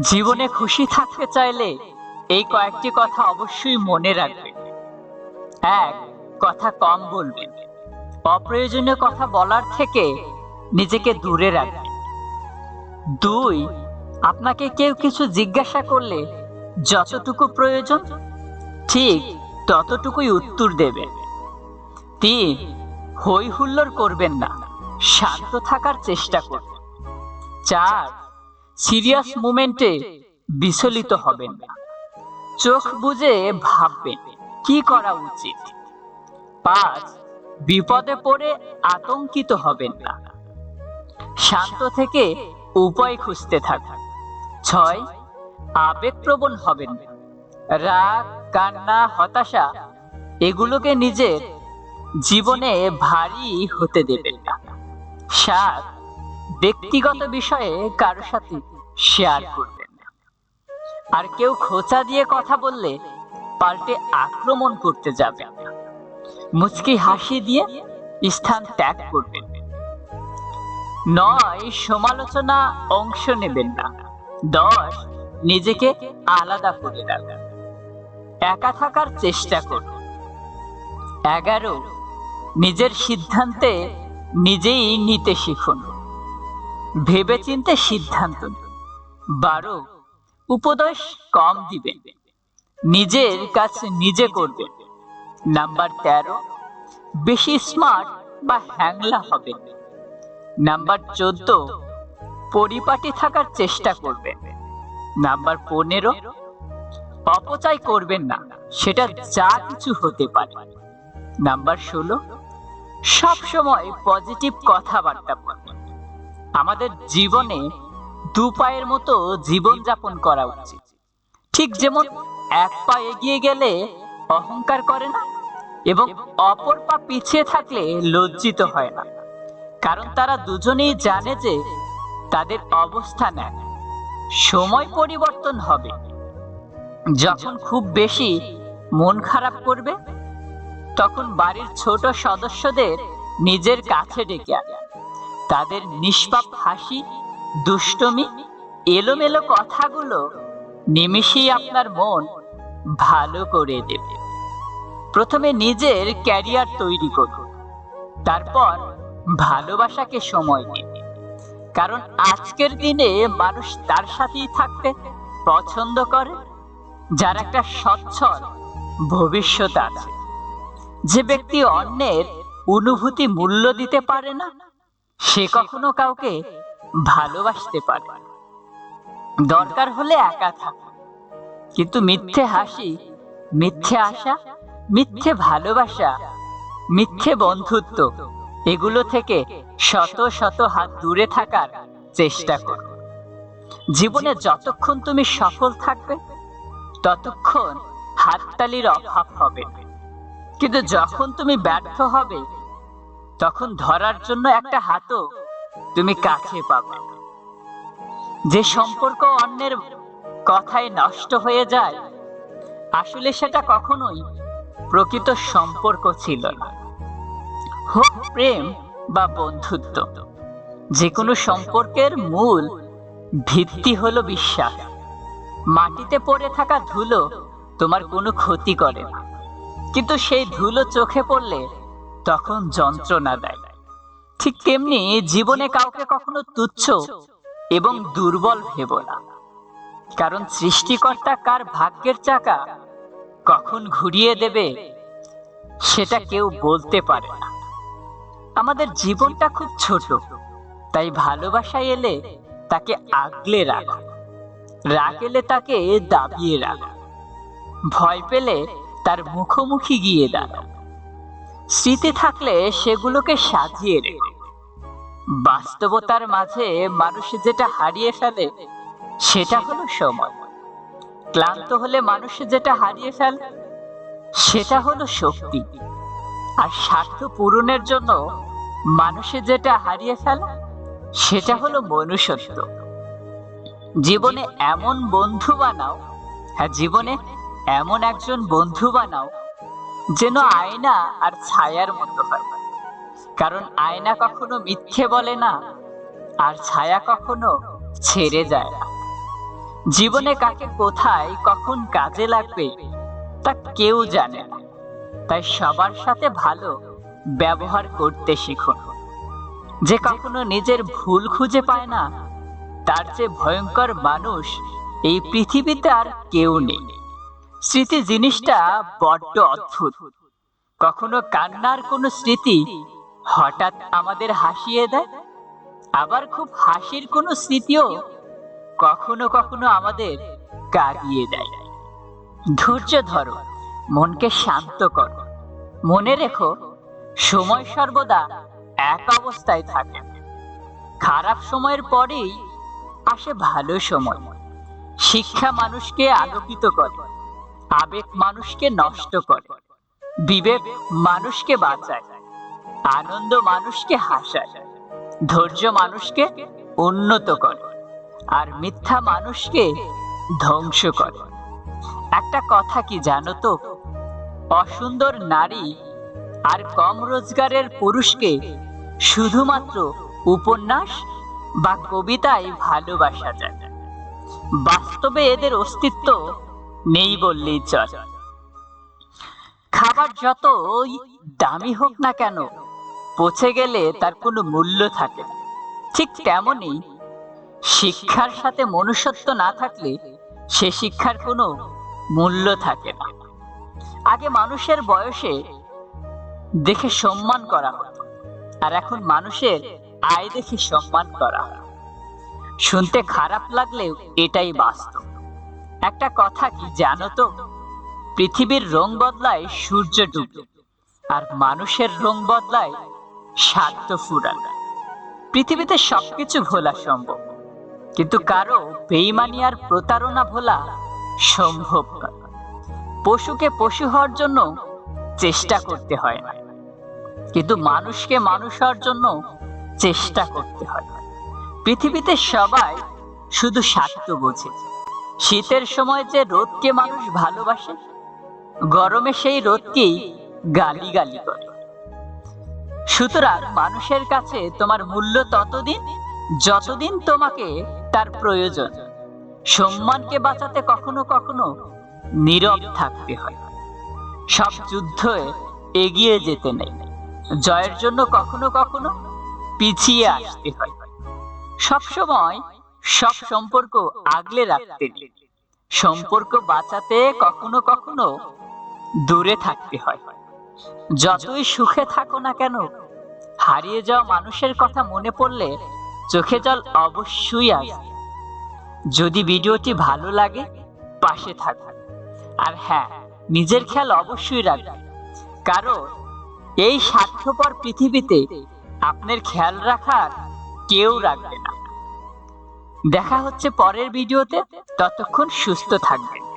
জীবনে খুশি থাকতে চাইলে এই কয়েকটি কথা অবশ্যই মনে রাখবেন এক, কথা কম বলবেন। অপ্রয়োজনীয় কথা বলার থেকে নিজেকে দূরে রাখবেন। দুই, আপনাকে কেউ কিছু জিজ্ঞাসা করলে যতটুকু প্রয়োজন, ঠিক ততটুকুই উত্তর দেবেন। তিন হই হুল্লোড় করবেন না, শান্ত থাকার চেষ্টা করবেন। চার সিরিয়াস মুমেন্টে বিচলিত হবেন না। চোখ বুঝে ভাববেন, কি করা উচিত? পাঁচ, বিপদে পড়ে আতঙ্কিত হবেন না। শান্ত থেকে উপায় খুঁজতে থাকুন। ছয়, আবেগপ্রবণ হবেন না। রাগ, কান্না, হতাশা এগুলোকে নিজের জীবনে ভারী হতে দেবেন না। সাত ব্যক্তিগত বিষয়ে কারও সাথে শেয়ার করবেন না। আর কেউ খোঁচা দিয়ে কথা বললে পাল্টে আক্রমণ করতে যাবেন মুচকি হাসি দিয়ে স্থান ত্যাগ করবেন নয়, সমালোচনা অংশ নেবেন না। দশ, নিজেকে আলাদা করে রাখবেন। একা থাকার চেষ্টা করুন। এগারো, নিজের সিদ্ধান্তে নিজেই নিতে শিখুন। ভেবেচিন্তে সিদ্ধান্ত বারো, উপদেশ কম দিবেন। নিজের কাজ নিজে করবেন। নাম্বার তেরো, বেশি স্মার্ট বা হ্যাংলা হবেন। নাম্বার চোদ্দ, পরিপাটি থাকার চেষ্টা করবেন। নাম্বার পনেরো, অপচয় করবেন না, সেটা যা কিছু হতে পারে। নাম্বার ষোলো, সবসময় পজিটিভ কথাবার্তা বলবেন। আমাদের জীবনে দু পায়ের মতো জীবন যাপন করা উচিত। ঠিক যেমন এক পা এগিয়ে গেলে অহংকার করে না, এবং অপর পা পিছিয়ে থাকলে লজ্জিত হয় না। কারণ তারা দুজনেই জানে যে তাদের অবস্থান এক সময় পরিবর্তন হবে। যখন খুব বেশি মন খারাপ করবে, তখন বাড়ির ছোট সদস্যদের নিজের কাছে ডেকে আনে। তাদের নিষ্পাপ হাসি, দুষ্টমি, এলোমেলো কথাগুলো নিমিষেই আপনার মন ভালো করে দেবে। প্রথমে নিজের ক্যারিয়ার তৈরি করুন, তারপর ভালোবাসাকে সময় দিন। কারণ আজকের দিনে মানুষ তার সাথেই থাকতে পছন্দ করে, যার একটা সচ্ছল ভবিষ্যৎ আছে। যে ব্যক্তি অন্যের অনুভূতি মূল্য দিতে পারে না সে কখনো কাউকে ভালোবাসতে পারে। দরকার হলে একা থাকা। কিন্তু মিথ্যে হাসি, মিথ্যে আশা, মিথ্যে ভালোবাসা, মিথ্যে বন্ধুত্ব, এগুলো থেকে শত শত হাত দূরে থাকার চেষ্টা করো। জীবনে যতক্ষণ তুমি সফল থাকবে, ততক্ষণ হাততালির অভাব হবে। কিন্তু যখন তুমি ব্যর্থ হবে তখন ধরার জন্য একটা হাতও তুমি কাছে পাবে। যে সম্পর্ক অন্যের কথায় নষ্ট হয়ে যায়, আসলে সেটা কখনোই প্রকৃত সম্পর্ক ছিল না। হোক প্রেম বা বন্ধুত্ব যে কোনো সম্পর্কের মূল ভিত্তি হলো বিশ্বাস। মাটিতে পড়ে থাকা ধুলো তোমার কোনো ক্ষতি করে না। কিন্তু সেই ধুলো চোখে পড়লে তখন যন্ত্রণা দেয়। ঠিক তেমনি জীবনে কাউকে কখনো তুচ্ছ এবং দুর্বল ভেব না। কারণ সৃষ্টিকর্তা কার ভাগ্যের চাকা কখন ঘুরিয়ে দেবে সেটা কেউ বলতে পারে না। আমাদের জীবনটা খুব ছোট, তাই ভালোবাসা এলে তাকে আগলে রাখো, রাগ এলে তাকে দাবিয়ে রাখো, ভয় পেলে তার মুখোমুখি গিয়ে দাঁড়াও স্মৃতি থাকলে সেগুলোকে সাজিয়ে রেখো। বাস্তবতার মাঝে মানুষ যেটা হারিয়ে ফেলে, সেটা হলো সময়। ক্লান্ত হলে মানুষ যেটা হারিয়ে ফেলে, সেটা হলো শক্তি। আর স্বার্থ পূরণের জন্য মানুষে যেটা হারিয়ে ফেলে, সেটা হলো মনুষ্যত্ব। জীবনে এমন বন্ধু বানাও হ্যাঁ জীবনে এমন একজন বন্ধু বানাও যেন আয়না আর ছায়ার মতো হয়। কারণ আয়না কখনো মিথ্যে বলে না, আর ছায়া কখনো ছেড়ে যায় না। জীবনে কাকে কোথায়, কখন কাজে লাগবে, তা কেউ জানে না। তাই সবার সাথে ভালো ব্যবহার করতে শিখুন। যে কখনো নিজের ভুল খুঁজে পায় না, তার চেয়ে ভয়ঙ্কর মানুষ এই পৃথিবীতে আর কেউ নেই। স্মৃতি জিনিসটা বড্ড অদ্ভুত। কখনো কান্নার কোনো স্মৃতি হঠাৎ আমাদের হাসিয়ে দেয়? আবার খুব হাসির কোনো স্মৃতিও কখনো কখনো আমাদের কাঁদিয়ে দেয়। ধৈর্য ধরো, মনকে শান্ত করো। মনে রেখো, সময় সর্বদা এক অবস্থায় থাকে। খারাপ সময়ের পরেই আসে ভালো সময়। শিক্ষা মানুষকে আলোকিত করে। আবেগ মানুষকে নষ্ট করে। বিবেক মানুষকে বাঁচায়। আনন্দ মানুষকে হাসায়। ধৈর্য মানুষকে উন্নত করে। আর মিথ্যা মানুষকে ধ্বংস করে। একটা কথা কি জানো তো? অসুন্দর নারী আর কম রোজগারের পুরুষকে শুধুমাত্র উপন্যাস বা কবিতায় ভালোবাসা যায় বাস্তবে এদের অস্তিত্ব নেই বললেই চল। খাবার যতই দামি হোক না কেন, পচে গেলে তার কোনো মূল্য থাকে না। ঠিক তেমনি শিক্ষার সাথে মনুষ্যত্ব না থাকলে সে শিক্ষার কোনো মূল্য থাকে না। আগে মানুষের বয়সে দেখে সম্মান করা হতো, আর এখন মানুষের আয় দেখে সম্মান করা শুনতে খারাপ লাগলেও এটাই বাস্তব। একটা কথা কি জানো তো? পৃথিবীর রং বদলায় সূর্য ডুবে, আর মানুষের রং বদলায় স্বার্থ ফুরানো। পৃথিবীতে সবকিছু ভোলা সম্ভব, কিন্তু কারও বেইমানি আর প্রতারণা ভোলা সম্ভব নয় পশুকে পশু হওয়ার জন্য চেষ্টা করতে হয় না, কিন্তু মানুষকে মানুষ হওয়ার জন্য চেষ্টা করতে হয়। পৃথিবীতে সবাই শুধু স্বার্থ বোঝে। শীতের সময় যে রোদকে মানুষ ভালোবাসে, গরমে সেই রোদকেই গালি গালি করে। সুতরাং মানুষের কাছে তোমার মূল্য ততদিন, যতদিন তোমাকে তার প্রয়োজন। সম্মানকে বাঁচাতে কখনো কখনো নীরব থাকতে হয়। সব যুদ্ধ এগিয়ে যেতে নেই। জয়ের জন্য কখনো কখনো পিছিয়ে আসতে হয়। সবসময় সব সম্পর্ক আগলে রাখতে। সম্পর্ক বাঁচাতে কখনো কখনো দূরে থাকতে হয়। যতই সুখে থাকো না কেন, হারিয়ে যাওয়া মানুষের কথা মনে পড়লে চোখে জল অবশ্যই আসবে যদি ভিডিওটি ভালো লাগে, পাশে থাকুন আর হ্যাঁ নিজের খেয়াল অবশ্যই রাখবেন কারণ এই স্বার্থপর পৃথিবীতে আপনার খেয়াল রাখার কেউ রাখবে দেখা হচ্ছে পরের ভিডিওতে। ততক্ষণ সুস্থ থাকবেন।